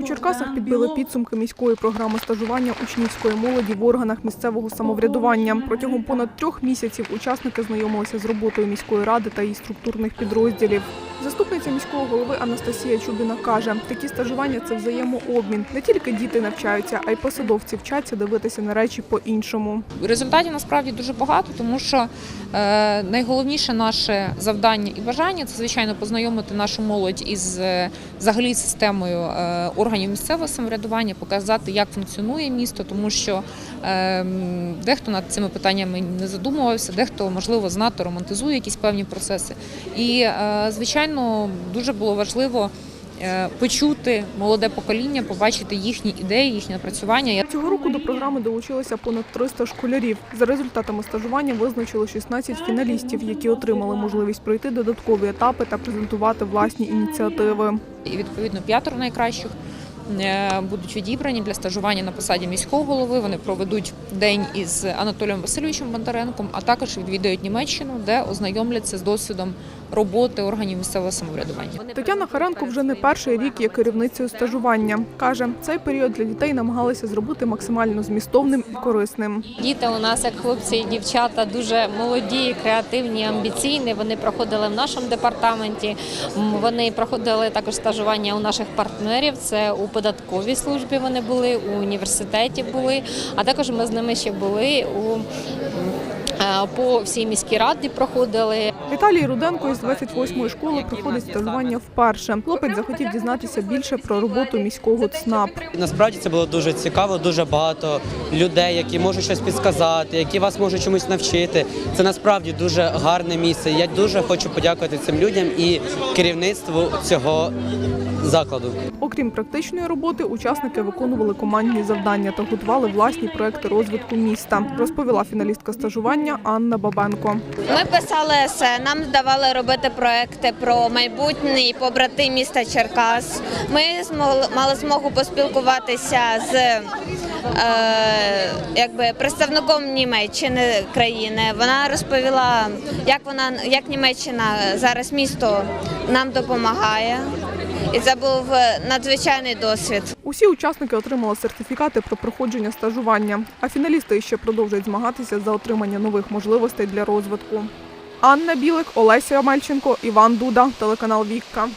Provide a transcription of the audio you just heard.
У Черкасах підбили підсумки міської програми стажування учнівської молоді в органах місцевого самоврядування. Протягом понад трьох місяців учасники знайомилися з роботою міської ради та її структурних підрозділів. Заступниця міського голови Анастасія Чубіна каже, такі стажування це взаємообмін. Не тільки діти навчаються, а й посадовці вчаться дивитися на речі по-іншому. Результатів насправді дуже багато, тому що найголовніше наше завдання і бажання це звичайно познайомити нашу молодь із е, взагалі системою е, органів місцевого самоврядування, показати, як функціонує місто, тому що е, дехто над цими питаннями не задумувався, дехто можливо знато романтизує якісь певні процеси. І е, звичайно дуже було важливо. Е, Почути молоде покоління, побачити їхні ідеї, їхні напрацювання. Цього року до програми долучилося понад 300 школярів. За результатами стажування визначили 16 фіналістів, які отримали можливість пройти додаткові етапи та презентувати власні ініціативи. і відповідно п'ятеро найкращих будуть відібрані для стажування на посаді міського голови. Вони проведуть день із Анатолієм Васильовичем Бондаренком, а також відвідають Німеччину, де ознайомляться з досвідом роботи органів місцевого самоврядування. Тетяна Харенко вже не перший рік є керівницею стажування. Каже, цей період для дітей намагалися зробити максимально змістовним і корисним. Діти у нас, як хлопці і дівчата, дуже молоді, креативні, амбіційні. Вони проходили в нашому департаменті. Вони проходили також стажування у наших партнерів. Це у податковій службі вони були, у університеті були, а також ми з ними ще були у по всій міській раді проходили. Віталій Руденко із 28-ї школи проходить стажування вперше. Хлопець захотів дізнатися більше про роботу міського ЦНАП. Насправді це було дуже цікаво, дуже багато людей, які можуть щось підсказати, які вас можуть чомусь навчити. Це насправді дуже гарне місце. Я дуже хочу подякувати цим людям і керівництву цього закладу. Окрім практичної роботи, учасники виконували командні завдання та готували власні проекти розвитку міста, розповіла фіналістка стажування Анна Бабенко. Ми писали есе, нам давали робити проекти про майбутній побратим міста Черкас. Ми мали змогу поспілкуватися з е, якби, представником Німеччини країни. Вона розповіла, як вона як Німеччина зараз місто нам допомагає. І це був е, надзвичайний досвід. Усі учасники отримали сертифікати про проходження стажування, а фіналісти ще продовжують змагатися за отримання нових можливостей для розвитку. Анна Білик, Олеся Мельченко, Іван Дуда, телеканал Вікка.